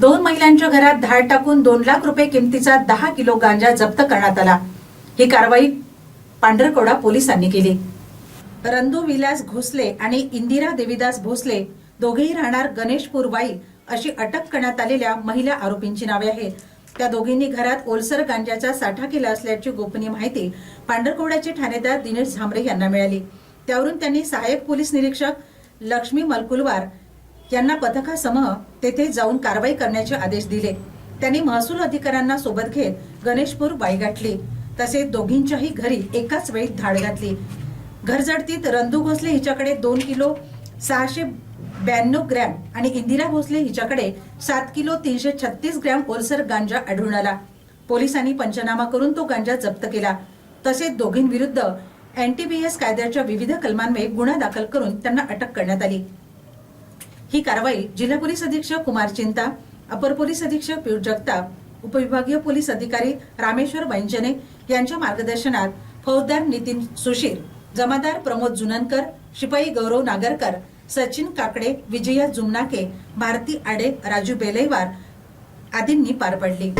दोन महिलांच्या घरात धाड टाकून दोन लाख रुपये किमतीचा दहा किलो गांजा जप्त करण्यात आला. ही कारवाई पांढरकोडा पोलिसांनी केली. रंदू विलास घोसले आणि इंदिरा देवीदास भोसले दोघेही राहणार गणेशपूर वाई अशी अटक करण्यात आलेल्या महिला आरोपींची नावे आहेत. त्या दोघींनी घरात ओलसर गांजाचा साठा केला असल्याची गोपनीय माहिती पांढरकोड्याचे ठाणेदार दिनेश झांबरे यांना मिळाली. त्यावरून त्यांनी सहाय्यक पोलीस निरीक्षक लक्ष्मी मलकुलवार यांना पथकासमह तेथे जाऊन कारवाई करण्याचे आदेश दिले. त्यांनी महसूल अधिकाऱ्यांना सोबत घेत गणेशपूर बाई गाठली तसेच दोघींच्याही घरी एकाच वेळी धाड घातली. घरजडतीत रंदू भोसले हिच्याकडे दोन किलो सहाशे ब्याण्णव ग्रॅम आणि इंदिरा भोसले हिच्याकडे सात किलो तीनशे छत्तीस ग्रॅम ओलसर गांजा आढळून आला. पोलिसांनी पंचनामा करून तो गांजा जप्त केला. तसेच दोघींविरुद्ध एनटीबीएस कायद्याच्या विविध कलमांमुळे गुन्हा दाखल करून त्यांना अटक करण्यात आली. ही कारवाई जिल्हा पोलीस अधीक्षक कुमार चिंता अपर पोलीस अधीक्षक पियुष जगताप उपविभागीय पोलीस अधिकारी रामेश्वर वैंजने यांच्या मार्गदर्शनात फौजदार नितीन सुशीर जमादार प्रमोद जुननकर शिपाई गौरव नागरकर सचिन काकडे विजया जुमनाके भारती आडे राजू बेलेवार आदींनी पार पडली.